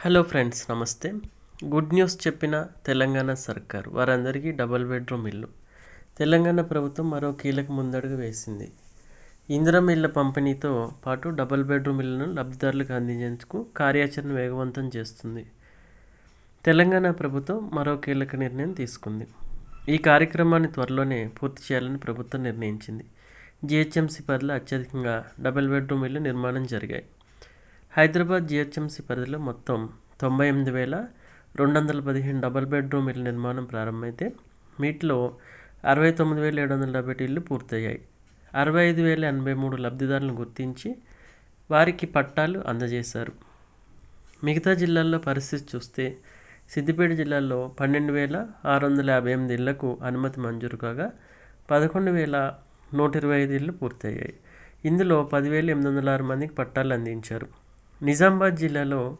Hello friends నమస్తే. Good news చెప్పిన తెలంగాణ సర్కార్ వారందరికీ డబల్ బెడ్రూమ్ ఇల్లు. తెలంగాణ ప్రభుత్వం మరో కీలక ముందడుగు వేసింది. ఇందిరం ఇళ్ళ పంపిణీతో పాటు డబల్ బెడ్రూమ్ ఇళ్ళను లబ్ధిదారులకు అందించేందుకు కార్యాచరణ వేగవంతం చేస్తుంది. తెలంగాణ ప్రభుత్వం మరో కీలక నిర్ణయం తీసుకుంది. ఈ కార్యక్రమాన్ని త్వరలోనే పూర్తి చేయాలని ప్రభుత్వం నిర్ణయించింది. జిహెచ్ఎంసీ పరిధిలో అత్యధికంగా డబల్ బెడ్రూమ్ ఇల్లు నిర్మాణం జరిగాయి. హైదరాబాద్ జిహెచ్ఎంసీ పరిధిలో మొత్తం తొంభై ఎనిమిది వేల రెండు వందల పదిహేను డబల్ బెడ్రూమ్ ఇళ్ళ నిర్మాణం ప్రారంభమైతే వీటిలో అరవై తొమ్మిది వేల ఏడు వందల డెబ్బై ఇళ్ళు పూర్తయ్యాయి. అరవై ఐదు వేల ఎనభై మూడు లబ్ధిదారులను గుర్తించి వారికి పట్టాలు అందజేశారు. మిగతా జిల్లాల్లో పరిస్థితి చూస్తే సిద్దిపేట జిల్లాలో పన్నెండు వేల ఆరు వందల యాభై ఎనిమిది ఇళ్ళకు అనుమతి మంజూరు కాగా పదకొండు వేల నూట ఇరవై ఐదు ఇళ్ళు పూర్తయ్యాయి. ఇందులో పదివేల ఎనిమిది వందల ఆరు మందికి పట్టాలు అందించారు. నిజామాబాద్ జిల్లాలో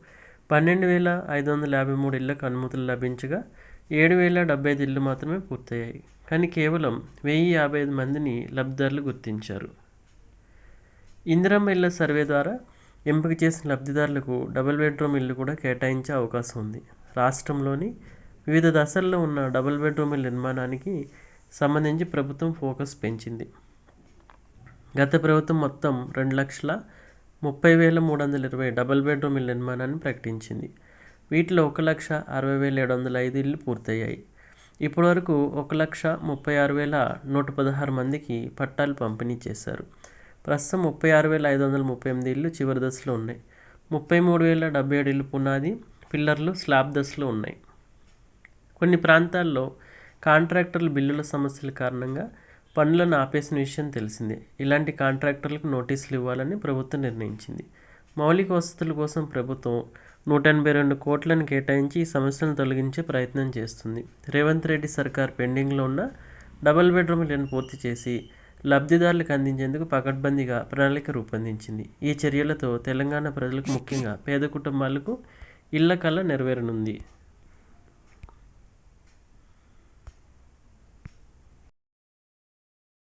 పన్నెండు వేల ఐదు వందల యాభై మూడు ఇళ్ళకు అనుమతులు లభించగా ఏడు వేల డెబ్బై ఐదు ఇళ్ళు మాత్రమే పూర్తయ్యాయి. కానీ కేవలం వెయ్యి యాభై ఐదు మందిని లబ్ధిదారులు గుర్తించారు. ఇందిరమ్మ ఇళ్ళ సర్వే ద్వారా ఎంపిక చేసిన లబ్ధిదారులకు డబుల్ బెడ్రూమ్ ఇల్లు కూడా కేటాయించే అవకాశం ఉంది. రాష్ట్రంలోని వివిధ దశల్లో ఉన్న డబుల్ బెడ్రూమ్ ఇల్లు నిర్మాణానికి సంబంధించి ప్రభుత్వం ఫోకస్ పెంచింది. గత ప్రభుత్వం మొత్తం రెండు లక్షల ముప్పై వేల మూడు వందల ఇరవై డబల్ బెడ్రూమ్ ఇళ్ళ నిర్మాణాన్ని ప్రకటించింది. వీటిలో ఒక లక్ష అరవై వేల ఏడు వందల ఐదు ఇళ్ళు పూర్తయ్యాయి. ఇప్పటివరకు ఒక లక్ష ముప్పై ఆరు వేల నూట పదహారు మందికి పట్టాలు పంపిణీ చేశారు. ప్రస్తుతం ముప్పై ఆరు వేల ఐదు వందల ముప్పై ఎనిమిది ఇళ్ళు చివరి దశలో ఉన్నాయి. ముప్పై మూడు వేల డెబ్బై ఏడు ఇళ్ళు పునాది పిల్లర్లు స్లాబ్ దశలో ఉన్నాయి. కొన్ని ప్రాంతాల్లో కాంట్రాక్టర్ల బిల్లుల సమస్యల కారణంగా పనులను ఆపేసిన విషయం తెలిసిందే. ఇలాంటి కాంట్రాక్టర్లకు నోటీసులు ఇవ్వాలని ప్రభుత్వం నిర్ణయించింది. మౌలిక వసతుల కోసం ప్రభుత్వం నూట ఎనభై రెండు కోట్లను కేటాయించి ఈ సమస్యలను తొలగించే ప్రయత్నం చేస్తుంది. రేవంత్ రెడ్డి సర్కార్ పెండింగ్లో ఉన్న డబుల్ బెడ్రూమ్ ఇళ్ళను పూర్తి చేసి లబ్ధిదారులకు అందించేందుకు పకడ్బందీగా ప్రణాళిక రూపొందించింది. ఈ చర్యలతో తెలంగాణ ప్రజలకు ముఖ్యంగా పేద కుటుంబాలకు ఇళ్ళ కళ నెరవేరనుంది.